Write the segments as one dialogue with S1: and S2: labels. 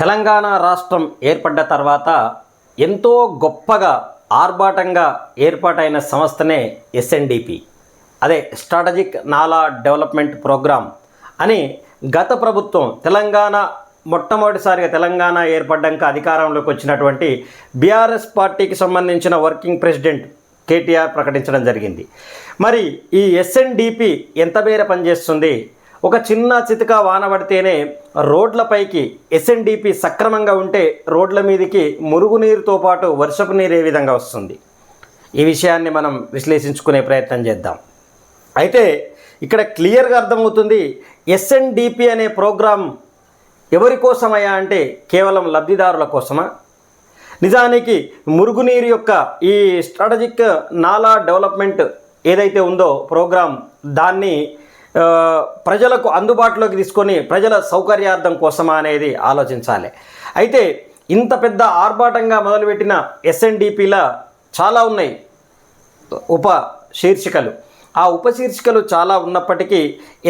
S1: తెలంగాణ రాష్ట్రం ఏర్పడ్డ తర్వాత ఎంతో గొప్పగా ఆర్భాటంగా ఏర్పాటైన సంస్థనే ఎస్ఎన్డిపి. అదే స్ట్రాటజిక్ నాలా డెవలప్మెంట్ ప్రోగ్రామ్ అని గత ప్రభుత్వం తెలంగాణ మొట్టమొదటిసారిగా తెలంగాణ ఏర్పడ్డాక అధికారంలోకి వచ్చినటువంటి బీఆర్ఎస్ పార్టీకి సంబంధించిన వర్కింగ్ ప్రెసిడెంట్ కేటీఆర్ ప్రకటించడం జరిగింది. మరి ఈ ఎస్ఎన్డిపి ఎంత మేర పనిచేస్తుంది? ఒక చిన్న చితక వాన పడితేనే రోడ్లపైకి ఎస్ఎన్డిపి సక్రమంగా ఉంటే రోడ్ల మీదకి మురుగునీరుతో పాటు వర్షపు నీరు ఏ విధంగా వస్తుంది? ఈ విషయాన్ని మనం విశ్లేషించుకునే ప్రయత్నం చేద్దాం. అయితే ఇక్కడ క్లియర్గా అర్థమవుతుంది ఎస్ఎన్డిపి అనే ప్రోగ్రాం ఎవరి కోసమయ్యా అంటే కేవలం లబ్ధిదారుల కోసమా? నిజానికి మురుగునీరు యొక్క ఈ స్ట్రాటజిక్ నాలా డెవలప్మెంట్ ఏదైతే ఉందో ప్రోగ్రాం దాన్ని ప్రజలకు అందుబాటులోకి తీసుకొని ప్రజల సౌకర్యార్థం కోసమా అనేది ఆలోచించాలి. అయితే ఇంత పెద్ద ఆర్భాటంగా మొదలుపెట్టిన ఎస్ఎన్డిపిల చాలా ఉన్నాయి ఉప శీర్షికలు. ఆ ఉపశీర్షికలు చాలా ఉన్నప్పటికీ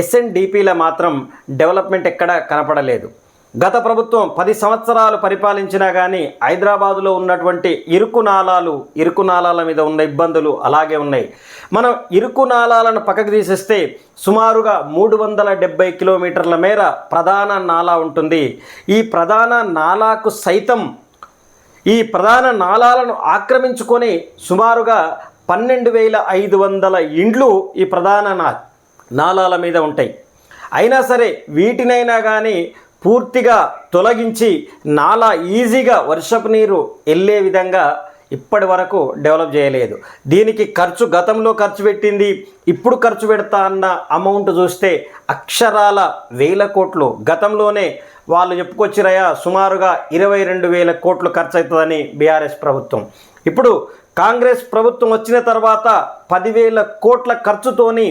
S1: ఎస్ఎన్డిపిల మాత్రం డెవలప్మెంట్ ఎక్కడా కనపడలేదు. గత ప్రభుత్వం పది సంవత్సరాలు పరిపాలించినా కానీ హైదరాబాదులో ఉన్నటువంటి ఇరుకు నాలాలు ఇరుకు నాళాల మీద ఉన్న ఇబ్బందులు అలాగే ఉన్నాయి. మనం ఇరుకు నాళాలను పక్కకు తీసేస్తే సుమారుగా మూడు వందల డెబ్బై కిలోమీటర్ల మేర ప్రధాన నాలా ఉంటుంది. ఈ ప్రధాన నాలాకు సైతం ఈ ప్రధాన నాళాలను ఆక్రమించుకొని సుమారుగా పన్నెండు వేల ఐదు వందల ఇండ్లు ఈ ప్రధాన నా మీద ఉంటాయి. అయినా సరే వీటినైనా కానీ పూర్తిగా తొలగించి నాలా ఈజీగా వర్షపు నీరు వెళ్ళే విధంగా ఇప్పటి వరకు డెవలప్ చేయలేదు. దీనికి ఖర్చు గతంలో ఖర్చు పెట్టింది ఇప్పుడు ఖర్చు పెడతా అన్న అమౌంట్ చూస్తే అక్షరాల వేల కోట్లు. గతంలోనే వాళ్ళు చెప్పుకొచ్చిరయా సుమారుగా ఇరవై రెండు వేల కోట్లు ఖర్చు అవుతుందని బీఆర్ఎస్ ప్రభుత్వం. ఇప్పుడు కాంగ్రెస్ ప్రభుత్వం వచ్చిన తర్వాత పదివేల కోట్ల ఖర్చుతోని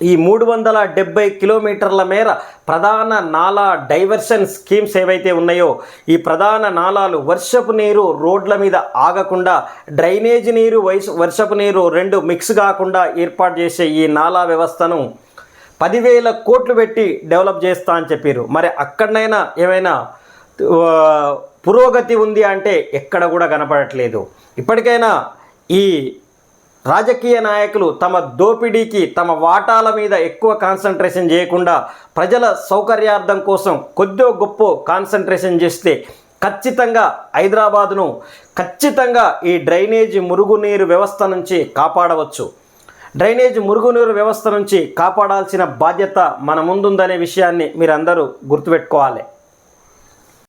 S1: ఈ మూడు వందల డెబ్బై కిలోమీటర్ల మేర ప్రధాన నాలా డైవర్షన్ స్కీమ్స్ ఏవైతే ఉన్నాయో ఈ ప్రధాన నాలాలు వర్షపు నీరు రోడ్ల మీద ఆగకుండా డ్రైనేజ్ నీరు వయసు వర్షపు నీరు రెండు మిక్స్ కాకుండా ఏర్పాటు చేసే ఈ నాలా వ్యవస్థను పదివేల కోట్లు పెట్టి డెవలప్ చేస్తా అని చెప్పారు మరి అక్కడనైనా ఏమైనా పురోగతి ఉంది అంటే ఎక్కడ కూడా కనపడట్లేదు. ఇప్పటికైనా ఈ రాజకీయ నాయకులు తమ దోపిడీకి తమ వాటాల మీద ఎక్కువ కాన్సన్ట్రేషన్ చేయకుండా ప్రజల సౌకర్యార్థం కోసం కొద్దో గొప్ప కాన్సన్ట్రేషన్ చేస్తే ఖచ్చితంగా హైదరాబాదును ఖచ్చితంగా ఈ డ్రైనేజీ మురుగునీరు వ్యవస్థ నుంచి కాపాడవచ్చు. డ్రైనేజ్ మురుగునీరు వ్యవస్థ నుంచి కాపాడాల్సిన బాధ్యత మన ముందుందనే విషయాన్ని మీరందరూ గుర్తుపెట్టుకోవాలి.